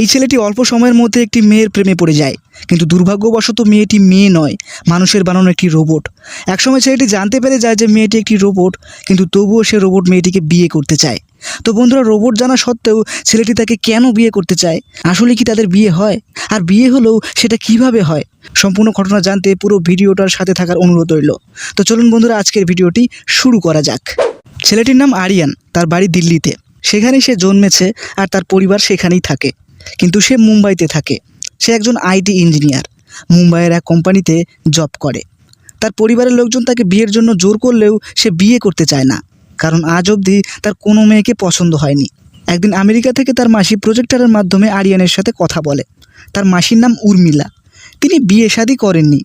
এই ছেলেটি অল্প সময়ের মধ্যে একটি মেয়ের প্রেমে পড়ে যায়। কিন্তু দুর্ভাগ্যবশত মেয়েটি মেয়ে নয়, মানুষের বানানো একটি রোবট একসময় ছেলেটি জানতে পেরে যায় যে মেয়েটি একটি রোবট কিন্তু তবুও সে রোবট মেয়েটিকে বিয়ে করতে চায়। তো বন্ধুরা রোবট জানা সত্ত্বেও ছেলেটি তাকে কেন বিয়ে করতে চায়? আসলে কি তাদের বিয়ে হয়? আর বিয়ে হলেও সেটা কীভাবে হয়? সম্পূর্ণ ঘটনা জানতে পুরো ভিডিওটার সাথে থাকার অনুরোধ রইল। তো চলুন বন্ধুরা, আজকের ভিডিওটি শুরু করা যাক। ছেলেটির নাম আরিয়ান, তার বাড়ি দিল্লিতে। সেখানেই সে জন্মেছে আর তার পরিবার সেখানেই থাকে। কিন্তু সে মুম্বাইতে থাকে। সে একজন আইটি ইঞ্জিনিয়ার। মুম্বাইয়ের এক কোম্পানিতে জব করে। তার পরিবারের লোকজন তাকে বিয়ের জন্য জোর করলেও সে বিয়ে করতে চায় না। কারণ আজ অবধি তার কোনো মেয়েকে পছন্দ হয়নি। একদিন আমেরিকা থেকে তার মাসি প্রজেক্টারের মাধ্যমে আরিয়ানের সাথে কথা বলে। তার মাসির নাম উর্মিলা। তিনি বিয়ে শাদি করেননি।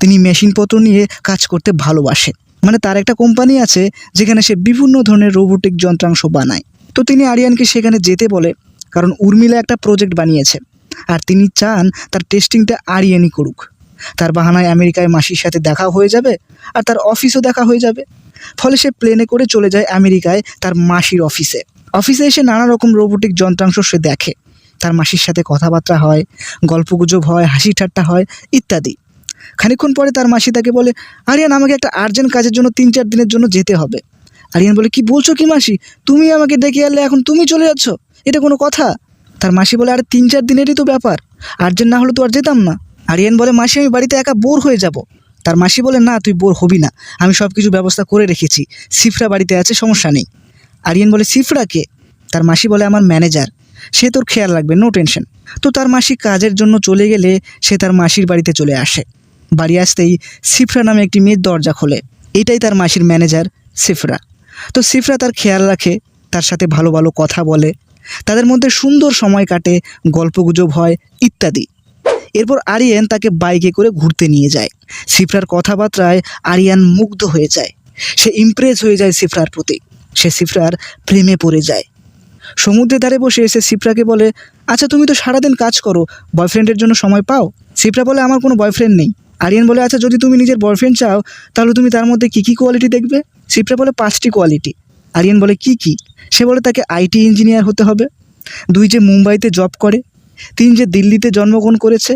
তিনি মেশিনপত্র নিয়ে কাজ করতে ভালোবাসে। মানে তার একটা কোম্পানি আছে, যেখানে সে বিভিন্ন ধরনের রোবোটিক যন্ত্রাংশ বানায়। তো তিনি আরিয়ানকে সেখানে যেতে বলে কারণ উর্মিলা একটা প্রজেক্ট বানিয়েছে। আর তিনি চান তার টেস্টিংটা আরিয়ানই করুক। তার বাহানায় আমেরিকায় মাসির সাথে দেখা হয়ে যাবে আর তার অফিসও দেখা হয়ে যাবে। ফলে সে প্লেনে করে চলে যায় আমেরিকায় তার মাসির অফিসে অফিসে এসে নানা রকম রোবোটিক যন্ত্রাংশ সে দেখে। তার মাসির সাথে কথাবার্তা হয়, গল্পগুজব হয়, হাসি ঠাট্টা হয়, ইত্যাদি। খানিকক্ষণ পরে তার মাসি তাকে বলে, আরিয়ান, আমাকে একটা আর্জেন্ট কাজের জন্য তিন চার দিনের জন্য যেতে হবে। আরিয়ান বলে, কি বলছো কি মাসি? তুমি আমাকে ডেকে আনলে এখন তুমি চলে যাচ্ছ? এটা কোনো কথা? তার মাসি বলে, আর, তিন চার দিনেরই তো ব্যাপার। আর্জেন্ট না হলে তো আর যেতাম না। আরিয়ান বলে, মাসি, আমি বাড়িতে একা বোর হয়ে যাব। তার মাসি বলে, না, তুই বোর হবি না। আমি সব কিছু ব্যবস্থা করে রেখেছি। সিফরা বাড়িতে আছে, সমস্যা নেই। আরিয়ান বলে, সিফরা কে? তার মাসি বলে, আমার ম্যানেজার। সে তোর খেয়াল রাখবে, নো টেনশন। তো তার মাসি কাজের জন্য চলে গেলে সে তার মাসির বাড়িতে চলে আসে। বাড়ি আসতেই সিফরা নামে একটি মেয়ের দরজা খোলে। এটাই তার মাসির ম্যানেজার, সিফরা। তো সিফরা তার খেয়াল রাখে, তার সাথে ভালো ভালো কথা বলে। তাদের মধ্যে সুন্দর সময় কাটে, গল্পগুজব হয়, ইত্যাদি। এরপর আরিয়ান তাকে বাইকে করে ঘুরতে নিয়ে যায়। সিফরার কথাবার্তায় আরিয়ান মুগ্ধ হয়ে যায়। সে ইমপ্রেস হয়ে যায় সিফরার প্রতি। সে সিফরার প্রেমে পড়ে যায়। সমুদ্রের ধারে বসে এসে সিফরাকে বলে আচ্ছা তুমি তো সারাদিন কাজ করো, বয়ফ্রেন্ডের জন্য সময় পাও? সিফরা বলে, আমার কোনো বয়ফ্রেন্ড নেই। আরিয়ান বলে আচ্ছা যদি তুমি নিজের বয়ফ্রেন্ড চাও, তাহলে তুমি তার মধ্যে কী কী কোয়ালিটি দেখবে? সিফরা বলে, পাঁচটি কোয়ালিটি আরিয়ান বলে, কি কি? সে বলে, তাকে আইটি ইঞ্জিনিয়ার হতে হবে। দুই যে মুম্বাইতে জব করে, তিন যে দিল্লিতে জন্মগ্রহণ করেছে,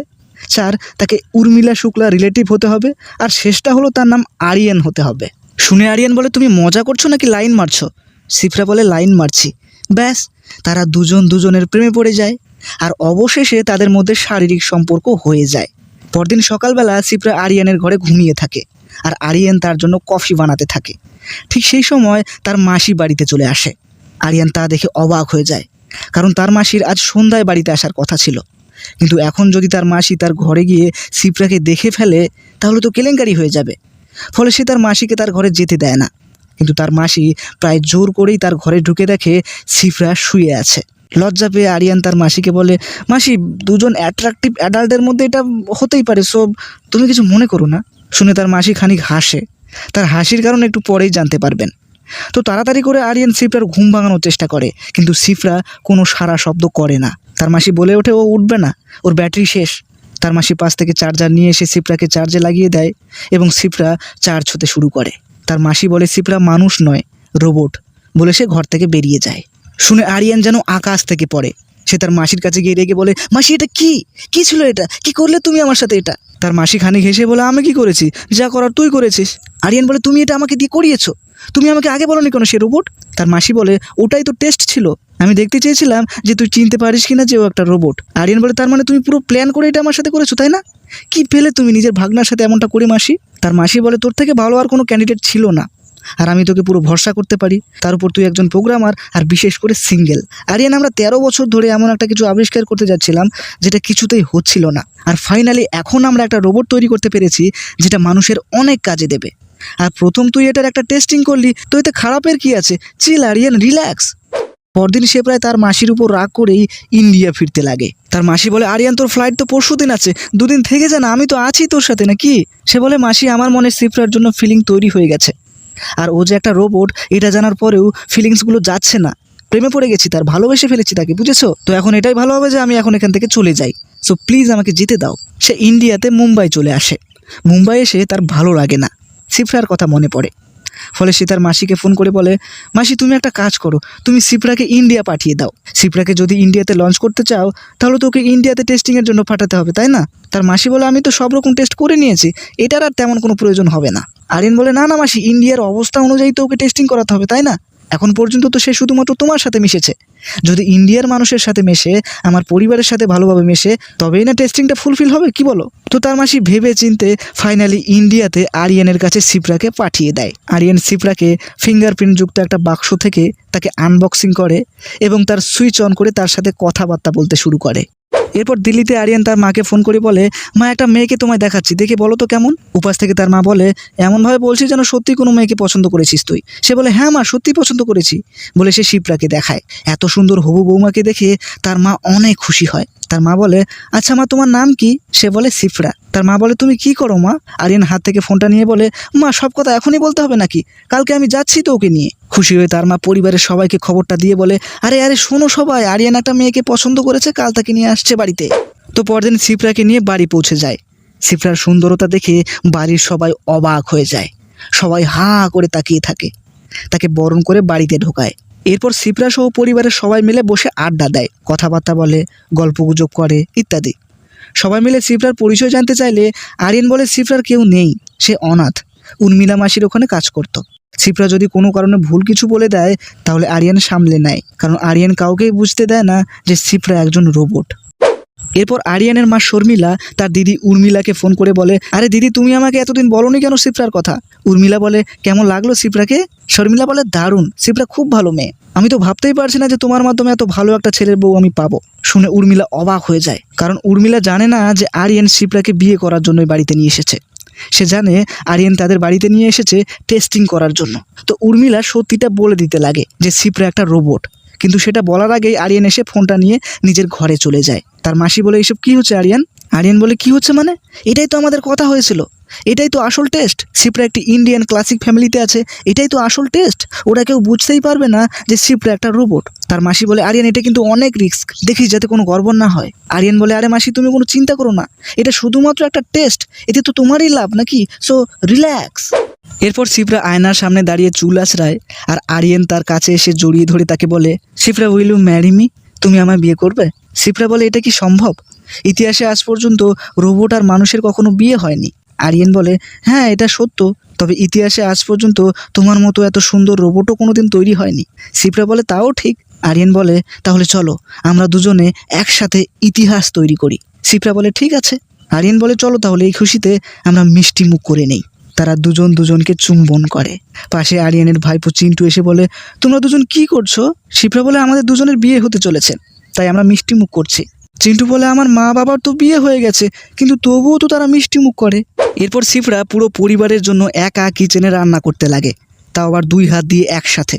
চার তাকে উর্মিলা শুক্লা রিলেটিভ হতে হবে, আর শেষটা হলো তার নাম আরিয়ান হতে হবে। শুনে আরিয়ান বলে, তুমি মজা করছ নাকি লাইন মারছো? সিফরা বলে, লাইন মারছি। ব্যাস, তারা দুজন দুজনের প্রেমে পড়ে যায়, আর অবশেষে তাদের মধ্যে শারীরিক সম্পর্ক হয়ে যায়। পরদিন সকালবেলা সিফরা আরিয়ানের ঘরে ঘুমিয়ে থাকে। আর আরিয়ান তার জন্য কফি বানাতে থাকে। ঠিক সেই সময় তার মাসি বাড়িতে চলে আসে। আরিয়ান তা দেখে অবাক হয়ে যায়, কারণ তার মাসির আজ সন্ধ্যায় বাড়িতে আসার কথা ছিল। কিন্তু এখন যদি তার মাসি তার ঘরে গিয়ে সিপ্রাকে দেখে ফেলে, তাহলে তো কেলেঙ্কারি হয়ে যাবে। ফলে সে তার মাসিকে তার ঘরে যেতে দেয় না। কিন্তু তার মাসি প্রায় জোর করেই তার ঘরে ঢুকে দেখে সিফরা শুয়ে আছে। লজ্জা পেয়ে আরিয়ান তার মাসিকে বলে, মাসি, দুজন অ্যাট্রাকটিভ অ্যাডাল্টের মধ্যে এটা হতেই পারে সো তুমি কিছু মনে করো না? শুনে তার মাসি খানিক হাসে। তার হাসির কারণ একটু পরেই জানতে পারবেন। তো তাড়াতাড়ি করে আরিয়ান সিফরার ঘুম ভাঙানোর চেষ্টা করে, কিন্তু সিফরা কোনো সারা শব্দ করে না। তার মাসি বলে ওঠে, ও উঠবে না, ওর ব্যাটারি শেষ। তার মাসি পাশ থেকে চার্জার নিয়ে এসে সিফরাকে চার্জে লাগিয়ে দেয় এবং সিফরা চার্জ হতে শুরু করে। তার মাসি বলে, সিফরা মানুষ নয়, রোবট। বলে সে ঘর থেকে বেরিয়ে যায়। শুনে আরিয়ান যেন আকাশ থেকে পড়ে। সে তার মাসির কাছে গিয়ে রেগে বলে, মাসি, এটা কি? কি ছিল এটা? কি করলে তুমি আমার সাথে এটা? তার মাসি খানিক হেসে বলে, আমি কি করেছি? যা করার তুই করেছিস। আরিয়ান বলে, তুমি এটা আমাকে দিয়ে করিয়েছো? তুমি আমাকে আগে বলো বলনি কেন সে রোবট তার মাসি বলে, ওটাই তো টেস্ট ছিল। আমি দেখতে চেয়েছিলাম যে তুই চিনতে পারিস কিনা যে ও একটা রোবট আরিয়ান বলে, তার মানে তুমি পুরো প্ল্যান করে এটা আমার সাথে করেছ, তাই না? কি পেলে তুমি নিজের ভাগনার সাথে এমনটা করে, মাসি? তার মাসি বলে, তোর থেকে ভালো আর কোনো ক্যান্ডিডেট ছিল না। আর আমি তোকে পুরো ভরসা করতে পারি। তার উপর তুই একজন প্রোগ্রামার আর বিশেষ করে সিঙ্গেল আরিয়ান, আমরা তেরো বছর ধরে এমন একটা কিছু আবিষ্কার করতে যাচ্ছিলাম যেটা কিছুতেই হচ্ছিল না। আর ফাইনালি এখন আমরা একটা রোবট তৈরি করতে পেরেছি যেটা মানুষের অনেক কাজে দেবে। আর প্রথম তুই এটার একটা টেস্টিং করলি, তো এতে খারাপের কি আছে? চিল আরিয়ান রিল্যাক্স পরদিন সে প্রায় তার মাসির উপর রাগ করেই ইন্ডিয়া ফিরতে লাগে। তার মাসি বলে, আরিয়ান, তোর ফ্লাইট তো পরশু দিন আছে। দুদিন থেকে যা না, আমি তো আছি তোর সাথে নাকি? সে বলে, মাসি, আমার মনে সিফরার জন্য ফিলিং তৈরি হয়ে গেছে। আর ও যে একটা রোবট এটা জানার পরেও ফিলিংসগুলো যাচ্ছে না। প্রেমে পড়ে গেছি, তার ভালোবেসে ফেলেছি তাকে, বুঝেছ? তো এখন এটাই ভালো হবে যে আমি এখন এখান থেকে চলে যাই। সো প্লিজ আমাকে যেতে দাও। সে ইন্ডিয়াতে মুম্বাই চলে আসে। মুম্বাই এসে তার ভালো লাগে না। সিফরার কথা মনে পড়ে। ফলে সে তার মাসিকে ফোন করে বলে, মাসি, তুমি একটা কাজ করো, তুমি সিপ্রাকে ইন্ডিয়া পাঠিয়ে দাও। সিপ্রাকে যদি ইন্ডিয়াতে লঞ্চ করতে চাও, তাহলে তোকে ইন্ডিয়াতে টেস্টিংয়ের জন্য পাঠাতে হবে, তাই না? তার মাসি বলে, আমি তো সব রকম টেস্ট করে নিয়েছি, এটার আর তেমন কোনো প্রয়োজন হবে না। আরিন বলে, না না, মাসি ইন্ডিয়ার অবস্থা অনুযায়ী তো ওকে টেস্টিং করাতে হবে, তাই না? এখন পর্যন্ত তো সে শুধুমাত্র তোমার সাথে মিশেছে। যদি ইন্ডিয়ার মানুষের সাথে মেশে, আমার পরিবারের সাথে ভালোভাবে মেশে, তবেই না টেস্টিংটা ফুলফিল হবে, কি বলো? তো তার মাসি ভেবে চিনতে ফাইনালি ইন্ডিয়াতে আরিয়ানের কাছে সিপ্রাকে পাঠিয়ে দেয়। আরিয়ান সিপ্রাকে ফিঙ্গারপ্রিন্ট যুক্ত একটা বাক্স থেকে তাকে আনবক্সিং করে এবং তার সুইচ অন করে তার সাথে কথাবার্তা বলতে শুরু করে। এরপর দিল্লিতে আরিয়ান তার মাকে ফোন করে বলে, মা, একটা মেয়েকে তোমায় দেখাচ্ছি। দেখে বলো তো কেমন? উপাস থেকে তার মা বলে, এমনভাবে বলছি যেন সত্যি কোনো মেয়েকে পছন্দ করেছিস তুই। সে বলে হ্যাঁ মা, সত্যি পছন্দ করেছি। বলে সে শিপ্রাকে দেখায়। এত সুন্দর হবু বৌমাকে দেখে তার মা অনেক খুশি হয়। তার মা বলে আচ্ছা মা, তোমার নাম কি? সে বলে সিফরা তার মা বলে, তুমি কি করো মা? আরিয়ান হাত থেকে ফোনটা নিয়ে বলে, মা, সব কথা এখনই বলতে হবে নাকি? কালকে আমি যাচ্ছি তো ওকে নিয়ে। খুশি হয়ে তার মা পরিবারের সবাইকে খবরটা দিয়ে বলে, আরে আরে, শোনো সবাই, আরিয়ান একটা মেয়েকে পছন্দ করেছে, কাল তাকে নিয়ে আসছে বাড়িতে। তো পরদিন সিপ্রাকে নিয়ে বাড়ি পৌঁছে যায়। সিপ্রার সুন্দরতা দেখে বাড়ির সবাই অবাক হয়ে যায়। সবাই হা করে তাকিয়ে থাকে। তাকে বরণ করে বাড়িতে ঢোকায়। এরপর সিপ্রা সহ পরিবারের সবাই মিলে বসে আড্ডা দেয়। কথাবার্তা বলে, গল্পগুজব করে, ইত্যাদি। সবাই মিলে শিফরার পরিচয় জানতে চাইলে আরিয়ান বলে শিফরার কেউ নেই, সে অনাথ। উন্মিলা মাসির ওখানে কাজ করত। শিপ্রা যদি কোনো কারণে ভুল কিছু বলে দেয়, তাহলে আরিয়ান সামলে নেয়। কারণ আরিয়ান কাউকেই বুঝতে দেয় না যে শিপ্রা একজন রোবট এরপর আরিয়ানের মা শর্মিলা তার দিদি উর্মিলাকে ফোন করে বলে, আরে দিদি, তুমি আমাকে এতদিন বলনি কেন সিপ্রার কথা? উর্মিলা বলে, কেমন লাগল সিপ্রাকে? শর্মিলা বলে, দারুণ, সিপ্রা খুব ভালো মেয়ে। আমি তো ভাবতেই পারছি না যে তোমার মাধ্যমে এত ভালো একটা ছেলের বউ আমি পাবো শুনে উর্মিলা অবাক হয়ে যায়, কারণ উর্মিলা জানে না যে আরিয়ান সিপ্রাকে বিয়ে করার জন্যই বাড়িতে নিয়ে এসেছে। সে জানে আরিয়ান তাদের বাড়িতে নিয়ে এসেছে টেস্টিং করার জন্য। তো উর্মিলা সত্যিটা বলে দিতে লাগে যে সিপ্রা একটা রোবট কিন্তু সেটা বলার আগেই আরিয়ান এসে ফোনটা নিয়ে নিজের ঘরে চলে যায়। তার মাসি বলে এইসব কি হচ্ছে আরিয়ান? আরিয়ান বলে, কি হচ্ছে মানে? এটাই তো আমাদের কথা হয়েছিল। এটাই তো আসল টেস্ট। সিপ্রা একটি ইন্ডিয়ান ক্লাসিক ফ্যামিলিতে আছে। এটাই তো আসল টেস্ট। ওরা কেউ বুঝতেই পারবে না যে সিপ্রা একটা রোবট। তার মাসি বলে, আরিয়ান, এটা কিন্তু অনেক রিস্ক। দেখিস যাতে কোনো গর্বর না হয়। আরিয়ান বলে, আরে মাসি, তুমি কোনো চিন্তা করো না। এটা শুধুমাত্র একটা টেস্ট। এতে তো তোমারই লাভ নাকি? সো রিল্যাক্স এরপর সিপ্রা আয়নার সামনে দাঁড়িয়ে চুল আছড়ায় আর আরিয়ান তার কাছে এসে জড়িয়ে ধরে তাকে বলে Sipra will you marry me, তুমি আমায় বিয়ে করবে? সিপ্রা বলে, এটা কি সম্ভব? ইতিহাসে আজ পর্যন্ত রোবট আর মানুষের কখনো বিয়ে হয়নি। আরিয়ান বলে হ্যাঁ এটা সত্য, তবে ইতিহাসে আজ পর্যন্ত তোমার মতো এত সুন্দর রোবটও কোনোদিন তৈরি হয়নি। সিপ্রা বলে, তাও ঠিক। আরিয়ান বলে, তাহলে চলো, আমরা দুজনে একসাথে ইতিহাস তৈরি করি। সিপ্রা বলে, ঠিক আছে। আরিয়ান বলে, চলো তাহলে এই খুশিতে আমরা মিষ্টি মুখ করে নেই। তারা দুজন দুজনকে চুম্বন করে। পাশে আরিয়ানের ভাইপো চিন্টু এসে বলে, তোমরা দুজন কি করছ? শিপ্রা বলে, আমাদের দুজনের বিয়ে হতে চলেছে। তাই আমরা মিষ্টি মুখ করছি। চিন্টু বলে, আমার মা বাবার তো বিয়ে হয়ে গেছে, কিন্তু তবুও তো তারা মিষ্টি মুখ করে। এরপর সিফরা পুরো পরিবারের জন্য একা কিচেনে রান্না করতে লাগে। তাও আবার দুই হাত দিয়ে একসাথে।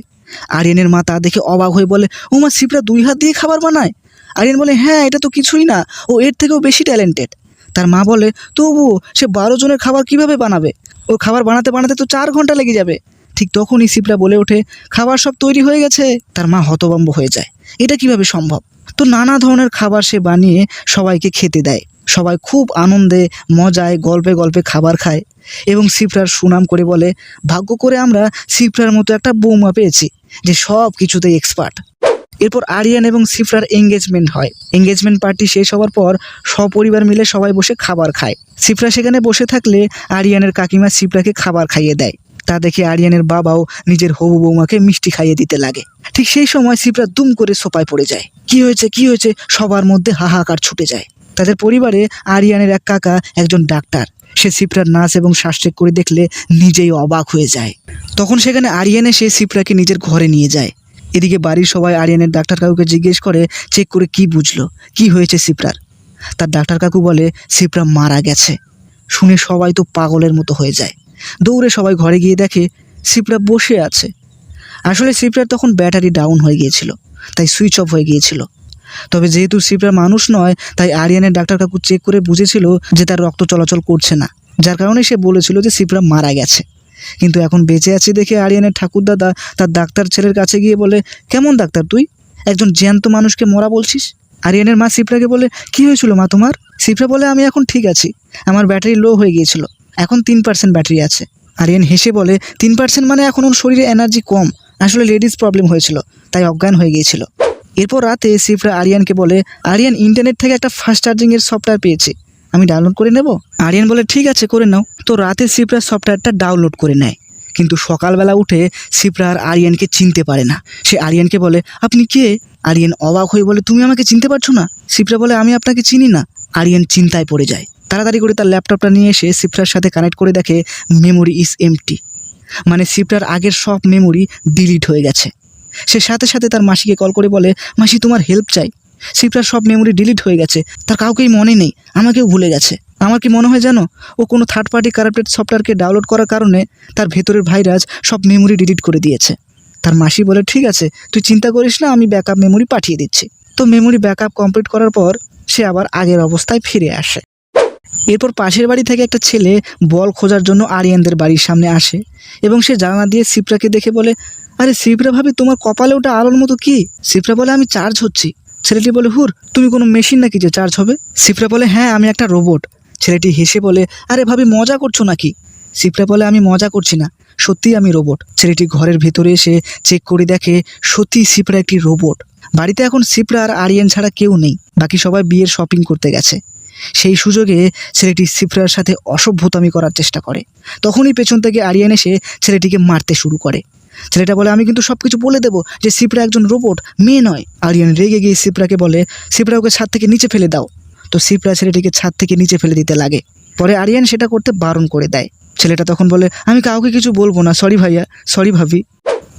আরিয়ানের মা তা দেখে অবাক হয়ে বলে, ও মা সিফরা দুই হাত দিয়ে খাবার বানায়? আরিয়ান বলে হ্যাঁ এটা তো কিছুই না। ও এর থেকেও বেশি ট্যালেন্টেড তার মা বলে, তবুও সে বারো জনের খাবার কীভাবে বানাবে? ও খাবার বানাতে বানাতে তো চার ঘণ্টা লেগে যাবে। ঠিক তখনই সিপরা বলে ওঠে, খাবার সব তৈরি হয়ে গেছে? তার মা হতবম্ব হয়ে যায়। এটা কীভাবে সম্ভব? তো নানা ধরনের খাবার সে বানিয়ে সবাইকে খেতে দেয়। সবাই খুব আনন্দে, মজায়, গল্পে গল্পে খাবার খায় এবং সিপ্রার সুনাম করে বলে, ভাগ্য করে আমরা সিপ্রার মতো একটা বৌমা পেয়েছি, যে সব কিছুতেই এক্সপার্ট এরপর আরিয়ান এবং সিফরার এঙ্গেজমেন্ট হয়। এঙ্গেজমেন্ট পার্টি শেষ হওয়ার পর সপরিবার মিলে সবাই বসে খাবার খায়। সিফরা সেখানে বসে থাকলে আরিয়ানের কাকিমা সিফরাকে খাবার খাইয়ে দেয়। তা দেখে আরিয়ানের বাবাও নিজের হবু বৌমাকে মিষ্টি খাইয়ে দিতে লাগে। ঠিক সেই সময় সিফরা দুম করে সোপায় পড়ে যায়। কি হয়েছে কি হয়েছে? সবার মধ্যে হাহাকার ছুটে যায়। তাদের পরিবারে আরিয়ানের এক কাকা, একজন ডাক্তার। সে সিপ্রার নাচ এবং শ্বাস চেক করে দেখলে নিজেই অবাক হয়ে যায়। তখন সেখানে আরিয়ান এসে সিপ্রাকে নিজের ঘরে নিয়ে যায়। এদিকে বাড়ির সবাই আরিয়ানের ডাক্তার কাকুকে জিজ্ঞেস করে, চেক করে কি বুঝলো? কি হয়েছে সিপ্রার? তার ডাক্তার কাকু বলে, সিপ্রা মারা গেছে। শুনে সবাই তো পাগলের মতো হয়ে যায়। দৌড়ে সবাই ঘরে গিয়ে দেখে সিপ্রা বসে আছে। আসলে সিপ্রার তখন ব্যাটারি ডাউন হয়ে গিয়েছিল, তাই সুইচ অফ হয়ে গিয়েছিল। তবে যেহেতু সিপ্রা মানুষ নয়, তাই আরিয়ানের ডাক্তার কাকু চেক করে বুঝেছিল যে তার রক্ত চলাচল করছে না। যার কারণে সে বলেছিল যে সিপ্রা মারা গেছে। কিন্তু এখন বেঁচে আছে দেখে আরিয়ানের ঠাকুরদাদা তার ডাক্তার ছেলের কাছে গিয়ে বলে, কেমন ডাক্তার তুই? একজন জ্যান্ত মানুষকে মরা বলছিস? আরিয়ানের মা সিপ্রাকে বলে, কি হয়েছিল মা তোমার? সিপ্রা বলে, আমি এখন ঠিক আছি। আমার ব্যাটারি লো হয়ে গিয়েছিল। এখন তিন পার্সেন্ট ব্যাটারি আছে। আরিয়ান হেসে বলে, তিন পার্সেন্ট মানে এখন ওর শরীরে এনার্জি কম। আসলে লেডিস প্রবলেম হয়েছিল, তাই অজ্ঞান হয়ে গিয়েছিল। এরপর রাতে সিফরা আরিয়ানকে বলে, আরিয়ান ইন্টারনেট থেকে একটা ফাস্ট চার্জিংয়ের সফটওয়্যার পেয়েছি। আমি ডাউনলোড করে নেব? আরিয়ান বলে, ঠিক আছে, করে নাও। তো রাতে সিফরা সফটওয়্যারটা ডাউনলোড করে নেয়। কিন্তু সকালবেলা উঠে সিপ্রা আর আরিয়ানকে চিনতে পারে না। সে আরিয়ানকে বলে, আপনি কে? আরিয়ান অবাক হয়ে বলে, তুমি আমাকে চিনতে পারছ না? সিপ্রা বলে, আমি আপনাকে চিনি না। আরিয়ান চিন্তায় পড়ে যায়। তাড়াতাড়ি করে তার ল্যাপটপটা নিয়ে এসে সিপ্রার সাথে কানেক্ট করে দেখে মেমোরি ইজ এমটি মানে সিপ্রার আগের সব মেমোরি ডিলিট হয়ে গেছে। সে সাথে সাথে তার মাসিকে কল করে বলে, মাসি, তোমার হেল্প চাই। সিপ্রার সব মেমোরি ডিলিট হয়ে গেছে। তার কাউকেই মনে নেই, আমাকেও ভুলে গেছে। আমার কি মনে হয় জানো? ও কোনো থার্ড পার্টি কারাপ্টেড সফটওয়্যারকে ডাউনলোড করার কারণে তার ভেতরের ভাইরাস সব মেমোরি ডিলিট করে দিয়েছে। তার মাসি বলে, ঠিক আছে, তুই চিন্তা করিস না, আমি ব্যাকআপ মেমোরি পাঠিয়ে দিচ্ছি। তো মেমোরি ব্যাকআপ কমপ্লিট করার পর সে আবার আগের অবস্থায় ফিরে আসে। এরপর পাশের বাড়ি থেকে একটা ছেলে বল খোঁজার জন্য আরিয়ানদের বাড়ির সামনে আসে এবং সে জানালা দিয়ে সিপ্রাকে দেখে বলে, আরে সিপ্রা ভাবি, তোমার কপালে ওটা আলোর মতো কি? সিপ্রা বলে, আমি চার্জ হচ্ছি। ছেলেটি বলে, হুর, তুমি কোনো মেশিন নাকি যে চার্জ হবে? সিপ্রা বলে হ্যাঁ আমি একটা রোবট ছেলেটি হেসে বলে, আরে ভাবি, মজা করছ নাকি? সিপ্রা বলে, আমি মজা করছি না, সত্যিই আমি রোবট ছেলেটি ঘরের ভেতরে এসে চেক করে দেখে, সত্যি সিপ্রা একটি রোবট বাড়িতে এখন সিপ্রা আর আরিয়ান ছাড়া কেউ নেই, বাকি সবাই বিয়ের শপিং করতে গেছে। সেই সুযোগে ছেলেটি সিপ্রার সাথে অসভ্যতামি করার চেষ্টা করে। তখনই পেছন থেকে আরিয়ান এসে ছেলেটিকে মারতে শুরু করে। ছেলেটা বলে, আমি কিন্তু সব কিছু বলে দেবো যে সিপ্রা একজন রোবট, মেয়ে নয়। আরিয়ান রেগে গিয়ে সিপ্রাকে বলে, সিপ্রা ওকে ছাদ থেকে নিচে ফেলে দাও। তো সিপ্রা ছেলেটিকে ছাদ থেকে নিচে ফেলে দিতে লাগে। পরে আরিয়ান সেটা করতে বারণ করে দেয়। ছেলেটা তখন বলে, আমি কাউকে কিছু বলব না সরি ভাইয়া সরি ভাবি।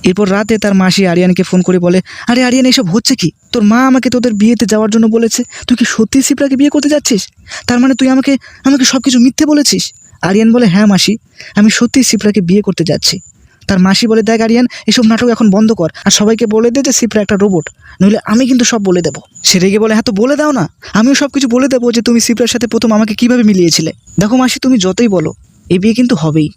এরপর রাতে তার মাসি আরিয়ানকে ফোন করে বলে, আরে আরিয়ান, এসব হচ্ছে কি? তোর মা আমাকে তোদের বিয়েতে যাওয়ার জন্য বলেছে। তুই কি সত্যি সিপ্রাকে বিয়ে করতে যাচ্ছিস? তার মানে তুই আমাকে আমাকে সব কিছু মিথ্যে বলেছিস? আরিয়ান বলে হ্যাঁ মাসি, আমি সত্যি সিপ্রাকে বিয়ে করতে যাচ্ছি। তার মাসি বলে দেয় আরিয়ান এসব নাটক এখন বন্ধ কর আর সবাইকে বলে দে যে সিপ্রা একটা রোবট। নইলে আমি কিন্তু সব বলে দেবো। সে রেগে বলে হ্যাঁ তো বলে দাও না। আমিও সব কিছু বলে দেবো যে তুমি সিপ্রার সাথে প্রথম আমাকে কীভাবে মিলিয়েছিলে। দেখো মাসি, তুমি যতই বলো এই বিয়ে কিন্তু হবেই।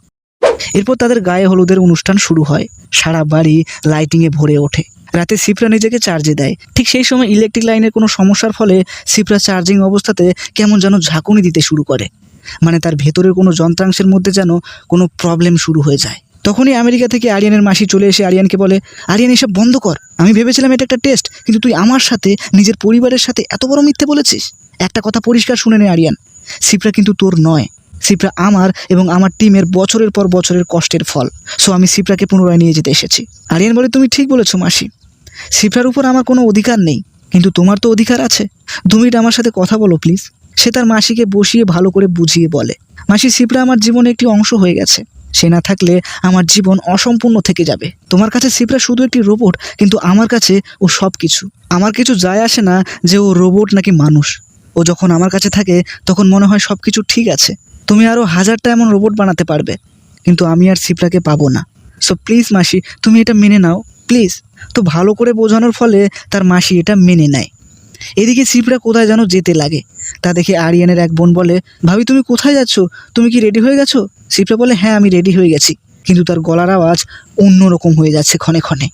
এরপর তাদের গায়ে হলুদের অনুষ্ঠান শুরু হয়। সারা বাড়ি লাইটিংয়ে ভরে ওঠে। রাতে সিপ্রা নিজেকে চার্জে দেয়। ঠিক সেই সময় ইলেকট্রিক লাইনের কোনো সমস্যার ফলে সিপ্রা চার্জিং অবস্থাতে কেমন যেন ঝাঁকুনি দিতে শুরু করে। মানে তার ভেতরের কোনো যন্ত্রাংশের মধ্যে যেন কোনো প্রবলেম শুরু হয়ে যায়। তখনই আমেরিকা থেকে আরিয়ানের মাসি চলে এসে আরিয়ানকে বলে, আরিয়ান, এসব বন্ধ কর। আমি ভেবেছিলাম এটা একটা টেস্ট, কিন্তু তুই আমার সাথে, নিজের পরিবারের সাথে এত বড় মিথ্যে বলেছিস? একটা কথা পরিষ্কার শুনে নে আরিয়ান। সিপ্রা কিন্তু তোর নয়। সিপ্রা আমার এবং আমার টিমের বছরের পর বছরের কষ্টের ফল। সো আমি সিপ্রাকে পুনরায় নিয়ে যেতে এসেছি। আরিয়ান বলে, তুমি ঠিক বলেছ, মাসি। সিপ্রার উপর আমার কোনো অধিকার নেই, কিন্তু তোমার তো অধিকার আছে। দু মিনিট আমার সাথে কথা বলো, প্লিজ। সে তার মাসিকে বসিয়ে ভালো করে বুঝিয়ে বলে। মাসি, সিপ্রা আমার জীবনে একটি অংশ হয়ে গেছে। সে না থাকলে আমার জীবন অসম্পূর্ণ থেকে যাবে। তোমার কাছে সিপ্রা শুধু একটি রোবট কিন্তু আমার কাছে ও সব কিছু আমার কিছু যায় আসে না যে ও রোবট নাকি মানুষ। ও যখন আমার কাছে থাকে, তখন মনে হয় সব কিছু ঠিক আছে। তুমি আরও হাজারটা এমন রোবট বানাতে পারবে, কিন্তু আমি আর সিপ্রাকে পাবো না। সো প্লিজ মাসি, তুমি এটা মেনে নাও। প্লিজ তো ভালো করে বোঝানোর ফলে তার মাসি এটা মেনে নেয়। এদিকে সিপ্রা কোথায় যেন যেতে লাগে? তা দেখে আরিয়ানের এক বোন বলে, ভাবি, তুমি কোথায় যাচ্ছ? তুমি কি রেডি হয়ে গেছো? সিপ্রা বলে হ্যাঁ আমি রেডি হয়ে গেছি। কিন্তু তার গলার আওয়াজ অন্যরকম হয়ে যাচ্ছে ক্ষণে ক্ষণে।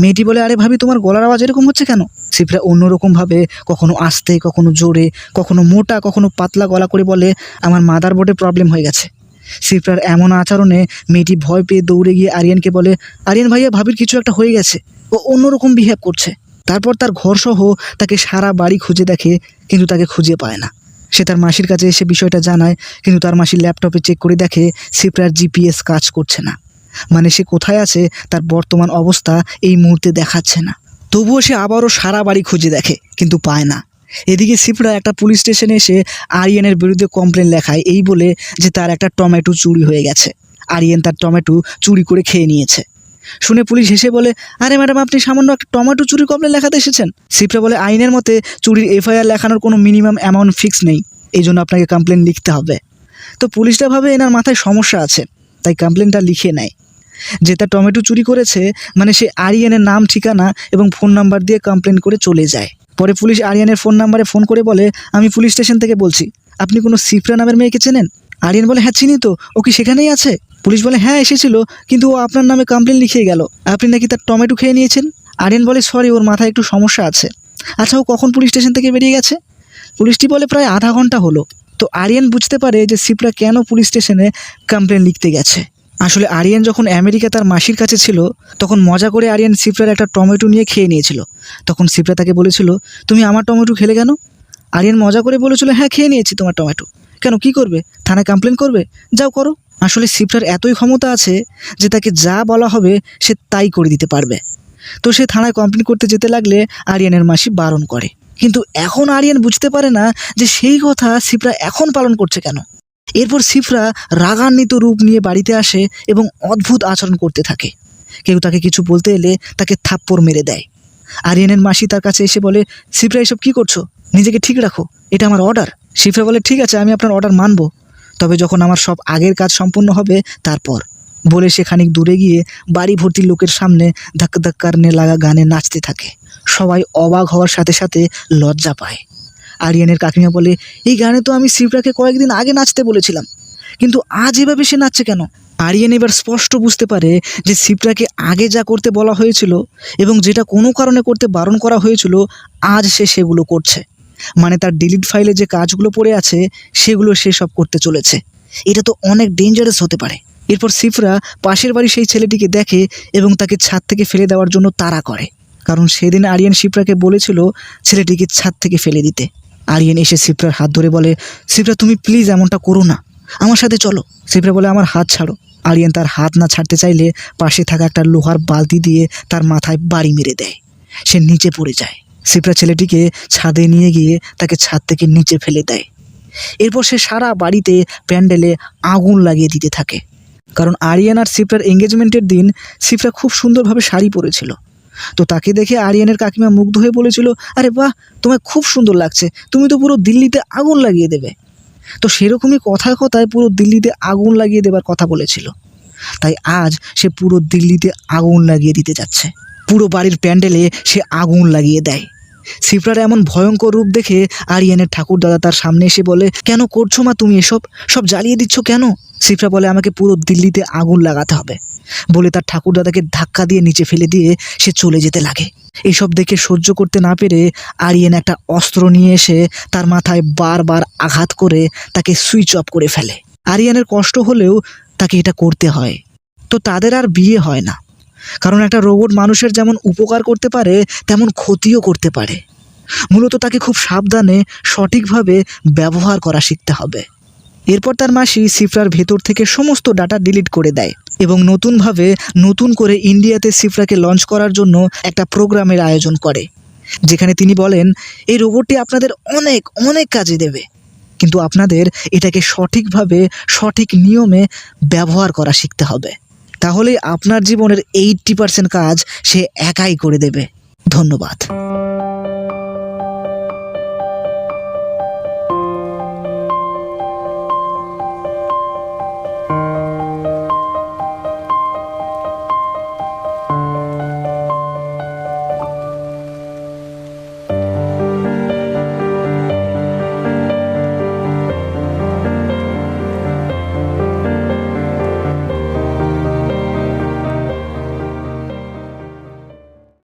মেয়েটি বলে, আরে ভাবি, তোমার গলার আওয়াজ এরকম হচ্ছে কেন? সিপ্রা অন্যরকমভাবে কখনো আস্তে, কখনো জোরে, কখনো মোটা, কখনো পাতলা গলা করে বলে, আমার মাদার বোর্ডে প্রবলেম হয়ে গেছে। সিপ্রার এমন আচরণে মেয়েটি ভয় পেয়ে দৌড়ে গিয়ে আরিয়ানকে বলে, আরিয়ান ভাইয়া, ভাবির কিছু একটা হয়ে গেছে। ও অন্যরকম বিহেভ করছে। তারপর তার ঘরসহ তাকে সারা বাড়ি খুঁজে দেখে, কিন্তু তাকে খুঁজে পায় না। সে তার মাসির কাছে এসে বিষয়টা জানায়, কিন্তু তার মাসির ল্যাপটপে চেক করে দেখে সিপ্রার জিপিএস কাজ করছে না। মানে সে কোথায় আছে, তার বর্তমান অবস্থা এই মুহূর্তে দেখাচ্ছে না। তবুও সে আবারও সারা বাড়ি খুঁজে দেখে, কিন্তু পায় না। এদিকে সিপ্রা একটা পুলিশ স্টেশনে এসে আরিয়ানের বিরুদ্ধে কমপ্লেন লেখায়, এই বলে যে তার একটা টমেটো চুরি হয়ে গেছে। আরিয়ান তার টমেটো চুরি করে খেয়ে নিয়েছে। শুনে পুলিশ হেসে বলে, আরে ম্যাডাম, আপনি সামান্য একটা টমেটো চুরির কমপ্লেন লেখাতে এসেছেন? সিপ্রা বলে, আইনের মতে চুরির এফআইআর লেখানোর কোনো মিনিমাম অ্যামাউন্ট ফিক্স নেই। এই জন্য আপনাকে কমপ্লেন লিখতে হবে। তো পুলিশটা ভাবে এনার মাথায় সমস্যা আছে, তাই কমপ্লেনটা লিখে নেয়। যে তার টমেটো চুরি করেছে মানে সে আরিয়ানের নাম, ঠিকানা এবং ফোন নাম্বার দিয়ে কমপ্লেন করে চলে যায়। পরে পুলিশ আরিয়ানের ফোন নাম্বারে ফোন করে বলে, আমি পুলিশ স্টেশন থেকে বলছি, আপনি কোনো সিপ্রা নামের মেয়েকে চেনেন? আরিয়ান বলে হ্যাঁ চিনি তো। ও কি সেখানেই আছে? পুলিশ বলে হ্যাঁ এসেছিল, কিন্তু ও আপনার নামে কমপ্লেন লিখিয়ে গেল। আপনি নাকি তার টমেটো খেয়ে নিয়েছেন? আরিয়ান বলে সরি ওর মাথায় একটু সমস্যা আছে। আচ্ছা ও কখন পুলিশ স্টেশন থেকে বেরিয়ে গেছে? পুলিশটি বলে, প্রায় আধা ঘণ্টা হলো। তো আরিয়ান বুঝতে পারে যে সিপ্রা কেন পুলিশ স্টেশনে কমপ্লেন লিখতে গেছে। আসলে আরিয়ান যখন আমেরিকা তার মাসির কাছে ছিল, তখন মজা করে আরিয়ান সিপ্রার একটা টমেটো নিয়ে খেয়ে নিয়েছিল। তখন সিপ্রা তাকে বলেছিল, তুমি আমার টমেটো খেলে কেন? আরিয়ান মজা করে বলেছিল হ্যাঁ খেয়ে নিয়েছি তোমার টমেটো। কেন, কি করবে? থানায় কমপ্লেন করবে? যাও করো। আসলে সিপ্রার এতই ক্ষমতা আছে যে তাকে যা বলা হবে সে তাই করে দিতে পারবে। তো সে থানায় কমপ্লেন করতে যেতে লাগলে আরিয়ানের মাসি বারণ করে। কিন্তু এখন আরিয়ান বুঝতে পারে না যে সেই কথা সিপ্রা এখন পালন করছে কেন। এরপর সিফরা রাগান্বিত রূপ নিয়ে বাড়িতে আসে এবং অদ্ভুত আচরণ করতে থাকে। কেউ তাকে কিছু বলতে এলে তাকে থাপ্পড় মেরে দেয়। আরিয়ানের মাসি তার কাছে এসে বলে সিফরা এসব কি করছ? নিজেকে ঠিক রাখো। এটা আমার অর্ডার সিফরা বলে, ঠিক আছে, আমি আপনার অর্ডার মানবো। তবে যখন আমার সব আগের কাজ সম্পূর্ণ হবে, তারপর বলে সে খানিক দূরে গিয়ে বাড়ি ভর্তি লোকের সামনে ধাক্কা নে লাগা গানে নাচতে থাকে। সবাই অবাক হওয়ার সাথে সাথে লজ্জা পায়। আরিয়ানের কাকিমা বলে, এই গানে তো আমি সিপ্রাকে কয়েকদিন আগে নাচতে বলেছিলাম, কিন্তু আজ এভাবে সে নাচছে কেন? আরিয়ান এবার স্পষ্ট বুঝতে পারে যে সিপ্রাকে আগে যা করতে বলা হয়েছিল এবং যেটা কোনো কারণে করতে বারণ করা হয়েছিল, আজ সে সেগুলো করছে। মানে তার ডিলিট ফাইলে যে কাজগুলো পড়ে আছে, সেগুলো সে সব করতে চলেছে। এটা তো অনেক ডেঞ্জারাস হতে পারে। এরপর সিফরা পাশের বাড়ি সেই ছেলেটিকে দেখে এবং তাকে ছাদ থেকে ফেলে দেওয়ার জন্য তাড়া করে। কারণ সেদিন আরিয়ান সিপ্রাকে বলেছিল ছেলেটিকে ছাদ থেকে ফেলে দিতে। আরিয়ান এসে সিপ্রার হাত ধরে বলে সিপ্রা তুমি প্লিজ এমনটা করো না। আমার সাথে চলো। সিপ্রা বলে, আমার হাত ছাড়ো। আরিয়ান তার হাত না ছাড়তে চাইলে পাশে থাকা একটা লোহার বালতি দিয়ে তার মাথায় বাড়ি মেরে দেয়। সে নিচে পড়ে যায়। সিপ্রা ছেলেটিকে ছাদে নিয়ে গিয়ে তাকে ছাদ থেকে নিচে ফেলে দেয়। এরপর সে সারা বাড়িতে প্যান্ডেলে আগুন লাগিয়ে দিতে থাকে। কারণ আরিয়ান আর সিপ্রার এঙ্গেজমেন্টের দিন সিপ্রা খুব সুন্দরভাবে শাড়ি পরেছিল। তো তাকে দেখে আরিয়ানের কাকিমা মুগ্ধ হয়ে বলেছিল, আরে বাহ, তোমায় খুব সুন্দর লাগছে। তুমি তো পুরো দিল্লিতে আগুন লাগিয়ে দেবে। তো সেরকমই কথায় কথায় পুরো দিল্লিতে আগুন লাগিয়ে দেবার কথা বলেছিল। তাই আজ সে পুরো দিল্লিতে আগুন লাগিয়ে দিতে যাচ্ছে। পুরো বাড়ির প্যান্ডেলে সে আগুন লাগিয়ে দেয়। সিপ্রার এমন ভয়ঙ্কর রূপ দেখে আরিয়ানের ঠাকুর দাদা তার সামনে এসে বলে, কেন করছ মা তুমি এসব? সব জ্বালিয়ে দিচ্ছ কেন? সিপ্রা বলে, আমাকে পুরো দিল্লিতে আগুন লাগাতে হবে। বলে তার ঠাকুর দাদাকে ধাক্কা দিয়ে নিচে ফেলে দিয়ে সে চলে যেতে লাগে। এইসব দেখে সহ্য করতে না পেরে আরিয়ান একটা অস্ত্র নিয়ে এসে তার মাথায় বারবার আঘাত করে তাকে সুইচ অফ করে ফেলে। আরিয়ানের কষ্ট হলেও তাকে এটা করতে হয়। তো তাদের আর বিয়ে হয় না। কারণ একটা রোবট মানুষের যেমন উপকার করতে পারে, তেমন ক্ষতিও করতে পারে। মূলত তাকে খুব সাবধানে, সঠিকভাবে ব্যবহার করা শিখতে হবে। এরপর তার মাসি সিফরার ভেতর থেকে সমস্ত ডাটা ডিলিট করে দেয় এবং নতুনভাবে নতুন করে ইন্ডিয়াতে সিফরাকে লঞ্চ করার জন্য একটা প্রোগ্রামের আয়োজন করে, যেখানে তিনি বলেন, এই রোবটটি আপনাদের অনেক অনেক কাজে দেবে, কিন্তু আপনাদের এটাকে সঠিকভাবে, সঠিক নিয়মে ব্যবহার করা শিখতে হবে। তাহলেই আপনার জীবনের এইট্টি পার্সেন্ট কাজ সে একাই করে দেবে। ধন্যবাদ।